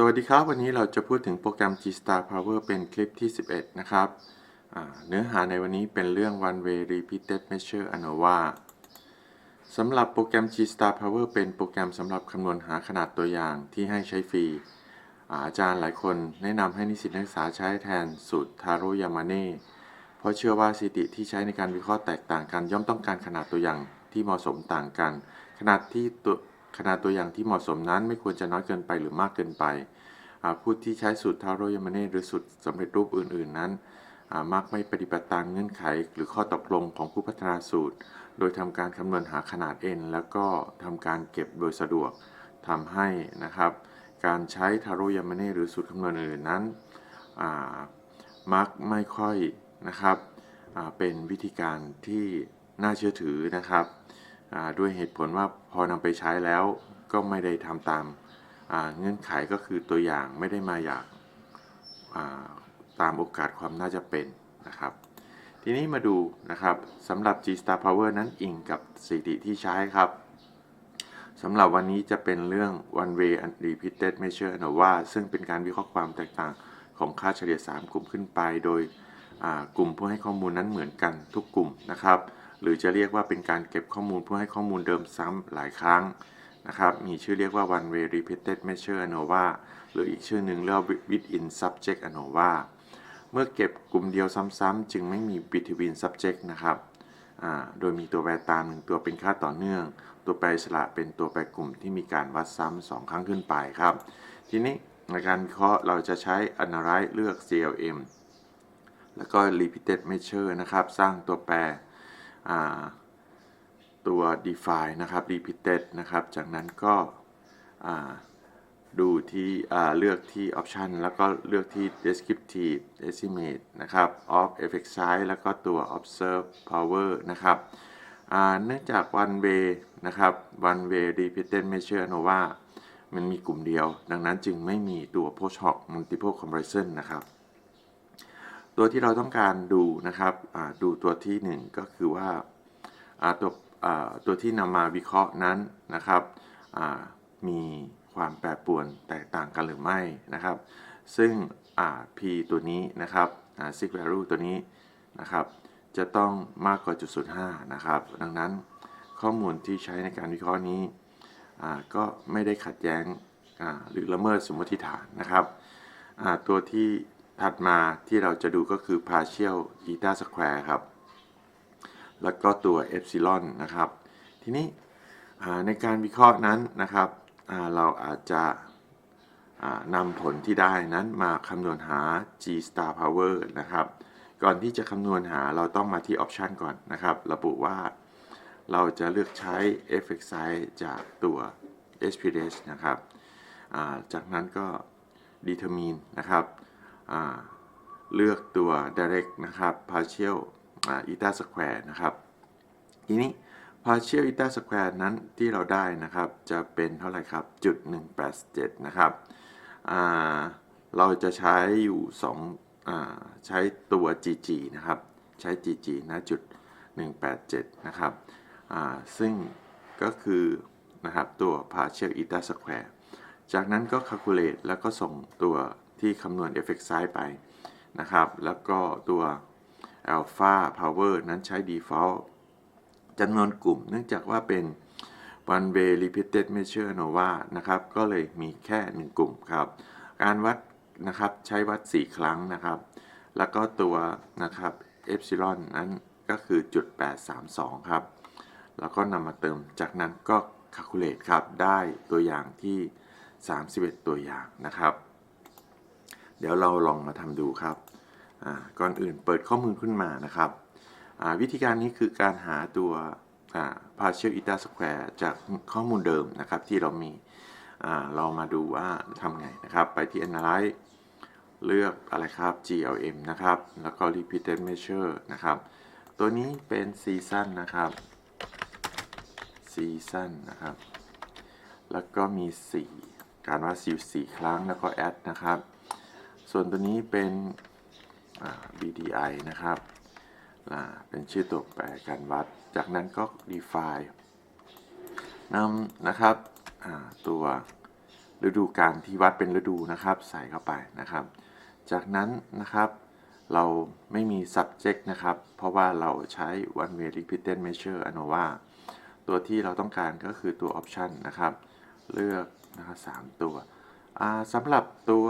สวัสดีครับ วันนี้เราจะพูดถึงโปรแกรม G Star Power เป็นคลิปที่ 11 นะครับเนื้อหาในวันนี้เป็นเรื่อง One Way Repeated Measure ANOVA สำหรับโปรแกรม G Star Power เป็นโปรแกรมสำหรับคำนวณหาขนาดตัวอย่างที่ให้ใช้ฟรี อาอาจารย์หลายคนแนะนำให้นิสิตนักศึกษาใช้แทนสูตรทาโรยามาเน่เพราะเชื่อว่าสถิติที่ใช้ในการวิเคราะห์แตกต่างกัน ย่อมต้องการขนาดตัวอย่างที่เหมาะสมต่างกัน ขนาดที่ตัว ขนาดตัวอย่างที่เหมาะสมนั้นไม่ควรจะน้อยเกินไปหรือมากเกินไป ผู้ที่ใช้สูตรทาโรยามาเน่หรือสูตรสำเร็จรูปอื่น ๆ นั้นมักไม่ปฏิบัติตามเงื่อนไข หรือข้อตกลงของผู้พัฒนาสูตร โดยทำการคำนวณหาขนาด n แล้วก็ทำการเก็บโดยสะดวกทำให้นะครับ การใช้ทาโรยามาเน่หรือสูตรคำนวณอื่นนั้นมักไม่ค่อยนะครับเป็นวิธีการที่น่าเชื่อถือนะครับ ด้วยเหตุผลว่าพอนำไปใช้แล้วก็ไม่ได้ทำตามเงื่อนไขก็คือตัวอย่างไม่ได้มาอยางอ่าตามโอกาสความน่าจะเป็นนะครับ ทีนี้มาดูนะครับสำหรับ G Star Power นั้นอิงกับสถิติที่ใช้ครับสำหรับวันนี้จะเป็นเรื่อง One Way and Repeated Measure ANOVA ซึ่งเป็นการวิเคราะห์ความแตกต่างของค่าเฉลี่ย 3 กลุ่มขึ้นไป โดยกลุ่มผู้ให้ข้อมูลนั้นเหมือนกันทุกกลุ่มนะครับ หรือจะเรียกว่าเป็นการเก็บข้อมูลเพื่อให้ข้อมูลเดิมซ้ำหลายครั้งนะครับ มีชื่อเรียกว่า One Way Repeated Measure ANOVA หรืออีกชื่อหนึ่งเรียกว่า Within Subject ANOVA เมื่อเก็บกลุ่มเดียวซ้ำๆจึงไม่มี between subject นะครับ โดยมีตัวแปรตามหนึ่งตัวเป็นค่าต่อเนื่อง ตัวแปรอิสระเป็นตัวแปรกลุ่มที่มีการวัดซ้ำสองครั้งขึ้นไปครับ ทีนี้ในการวิเคราะห์เราจะใช้ analyze เลือก CLM แล้วก็ repeated measure นะครับ สร้างตัวแปร ตัว define นะครับ repeated นะครับ จากนั้นก็ดูที่เลือกที่ option แล้วก็เลือกที่ descriptive estimate นะครับ of effect size แล้วก็ตัว observe power นะครับเนื่องจาก one way นะครับ one way repeated measure nova มันมีกลุ่มเดียว ดังนั้นจึงไม่มีตัว post hoc multiple comparison นะครับ ตัวที่เราต้องการดูนะครับดูตัวที่ 1 ก็คือว่าตัวตัวที่นำมาวิเคราะห์นั้นนะครับมีความแปรปรวนแตกต่างกันหรือไม่นะครับ ซึ่ง p ตัวนี้นะครับ sig value ตัวนี้นะครับ จะต้องมากกว่าจุดศูนย์ห้านะครับ ดังนั้นข้อมูลที่ใช้ในการวิเคราะห์นี้ก็ไม่ได้ขัดแย้งหรือละเมิดสมมติฐานนะครับตัวที่ ถัดมาที่เราจะดูก็คือ partial eta square ครับ แล้วก็ตัว epsilon นะครับ ทีนี้ในการวิเคราะห์นั้นนะครับเราอาจจะนำผลที่ได้นั้นมาคำนวณหา G star power นะครับ ก่อนที่จะคำนวณหาเราต้องมาที่ option ก่อนนะครับ ระบุว่าเราจะเลือกใช้ effect size จากตัว SPS นะครับจากนั้นก็ determine นะครับ เลือกตัว direct นะครับ partial eta square นะครับ ทีนี้ partial eta square นั้นที่เราได้นะครับ จะเป็นเท่าไหร่ครับจุด187 นะครับ เราจะใช้อยู่2อใช้ตัว gg นะครับ ใช้ gg นะจุด187 นะครับ ซึ่งก็คือนะครับตัว partial eta square จากนั้นก็ calculate แล้วก็ส่งตัว ที่คำนวณ effect size ไปนะครับ แล้วก็ตัว alpha power นั้นใช้ default จำนวนกลุ่ม เนื่องจากว่าเป็น one way repeated measure nova นะครับ ก็เลยมีแค่ 1 กลุ่มครับ การวัดนะครับใช้วัด 4 ครั้งนะครับ แล้วก็ตัวนะครับ epsilon นั้นก็คือจุด832 ครับ แล้วก็นำมาเติม จากนั้นก็ calculate ครับ ได้ตัวอย่างที่ 31 ตัวอย่างนะครับ เดี๋ยวเราลองมาทำดูครับก่อนอื่นเปิดข้อมูลขึ้นมานะครับวิธีการนี้คือการหาตัว partial eta square จากข้อมูลเดิมนะครับที่เรามีเรามาดูว่าทำไงนะครับ ไปที่ analyze เลือกอะไรครับ GLM นะครับ แล้วก็ repeated measure นะครับ ตัวนี้เป็น season นะครับ season นะครับ แล้วก็มี 4 การวัดสิว4ครั้งแล้วก็ add นะครับ ส่วนตัวนี้เป็น BDI นะครับเป็นชื่อตัวแปรการวัด จากนั้นก็ define นำนะครับตัวฤดูกาลที่วัดเป็นฤดูนะครับ ใส่เข้าไปนะครับ จากนั้นนะครับเราไม่มี subject นะครับ เพราะว่าเราใช้ one way repeated measure ANOVA ตัวที่เราต้องการก็คือตัว option นะครับ เลือกนะครับสามตัวสำหรับตัว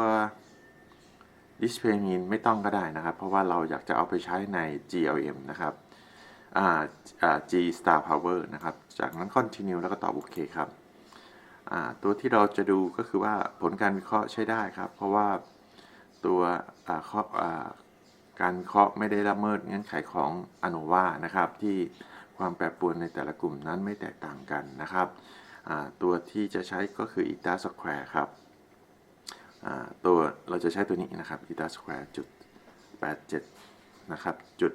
display mean ไม่ต้องก็ได้นะครับ เพราะว่าเราอยากจะเอาไปใช้ใน GLM นะครับอ่าอ่า G star power นะครับ จากนั้น continue แล้วก็ตอบโอเคครับอ่าตัวที่เราจะดูก็คือว่าผลการวิเคราะห์ใช้ได้ครับ เพราะว่าตัวอ่าข้ออ่าการเคาะไม่ได้ละเมิดเงื่อนไขของอนุวานะครับ ที่ความแปรปรวนในแต่ละกลุ่มนั้นไม่แตกต่างกันนะครับ ตัวที่จะใช้ก็คือ eta square ครับ ตัวเราจะใช้ตัวนี้นะครับ eta square จุด87นะครับจุด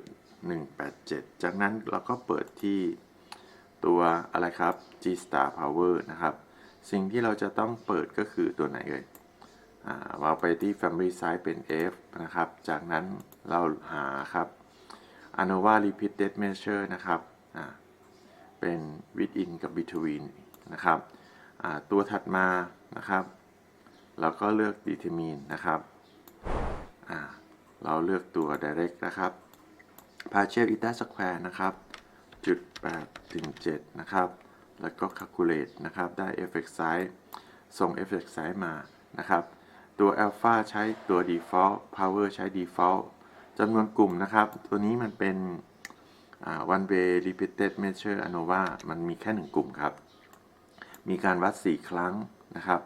187จากนั้นเราก็เปิดที่ตัวอะไรครับ G star power นะครับ สิ่งที่เราจะต้องเปิดก็คือตัวไหนเอ่ยเราไปที่ family size เป็น F นะครับ จากนั้นเราหาครับ ANOVA repeated measure นะครับเป็น within กับ between นะครับตัวถัดมานะครับ เราก็เลือก determine นะครับ เราเลือกตัว direct นะครับ partial eta square นะครับจุด8ถึง7นะครับ แล้วก็ calculate นะครับ ได้ fx size ส่ง fx size มานะครับ ตัว alpha ใช้ตัว default power ใช้ default จำนวนกลุ่มนะครับ ตัวนี้มันเป็น one way repeated measure ANOVA มันมีแค่ 1 กลุ่มครับ มีการวัด 4 ครั้งนะครับ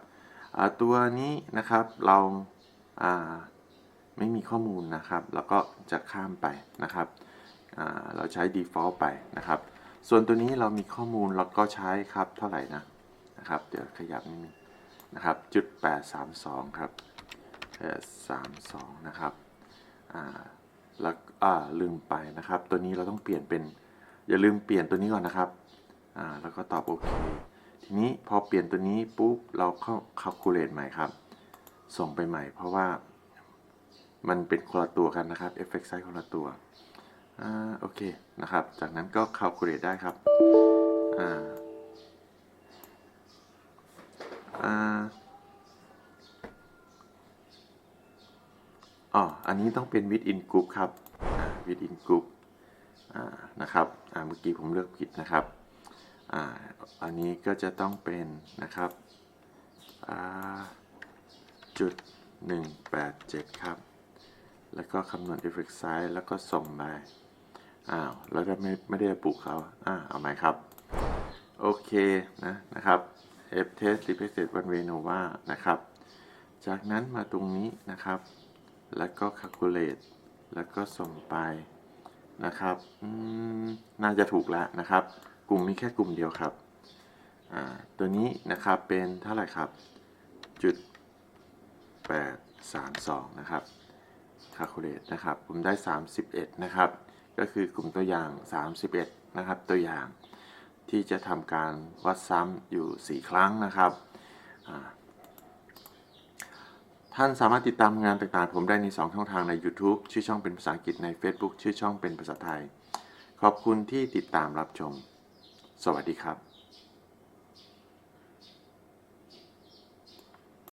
ตัวนี้นะครับเราาไม่มีข้อมูลนะครับ แล้วก็จะข้ามไปนะครับเราใช้ default ไปนะครับ ส่วนตัวนี้เรามีข้อมูลแล้วก็ใช้ครับเท่าไหร่นะนะครับ เดี๋ยวขยับนิดนึงนะครับจุด832 ครับ832 นะครับแล้วลืมไปนะครับ ตัวนี้เราต้องเปลี่ยนเป็นอย่าลืมเปลี่ยนตัวนี้ก่อนนะครับแล้วก็ตอบโอเค ทีนี้พอเปลี่ยนตัวนี้ปุ๊บเราเข้า calculate ใหม่ครับ ส่งไปใหม่ เพราะว่ามันเป็นคนละตัวกันนะครับ effect size คนละตัวอ่าโอเคนะครับ จากนั้นก็ calculate ได้ครับอ่าอ่าอ๋ออันนี้ต้องเป็น within group ครับอ่า within group อ่านะครับเมื่อกี้ผมเลือกผิดนะครับ อ่าอันนี้ก็จะต้องเป็นนะครับอ่าจุด187 ครับ แล้วก็คำนวณ effect size แล้วก็ส่งไปอ้าวแล้วก็ไม่ไม่ได้ปลุกเขาอ่าเอาไหมครับ โอเคนะนะครับ F test repeated one way nova นะครับ จากนั้นมาตรงนี้นะครับ แล้วก็ calculate แล้วก็ส่งไปนะครับน่าจะถูกแล้วนะครับ กลุ่มมีแค่กลุ่มเดียวครับ ตัวนี้นะครับเป็นเท่าไหร่ครับจุด832 นะครับ calculate นะครับ ผมได้ 31 นะครับ ก็คือกลุ่มตัวอย่าง 31 นะครับ ตัวอย่างที่จะทำการวัดซ้ำอยู่ 4 ครั้งนะครับ ท่านสามารถติดตามงานต่างๆ ผมได้ใน 2 ช่องทางใน YouTube ชื่อช่องเป็นภาษาอังกฤษใน Facebook ชื่อช่องเป็นภาษาไทย ขอบคุณที่ติดตามรับชม สวัสดีครับ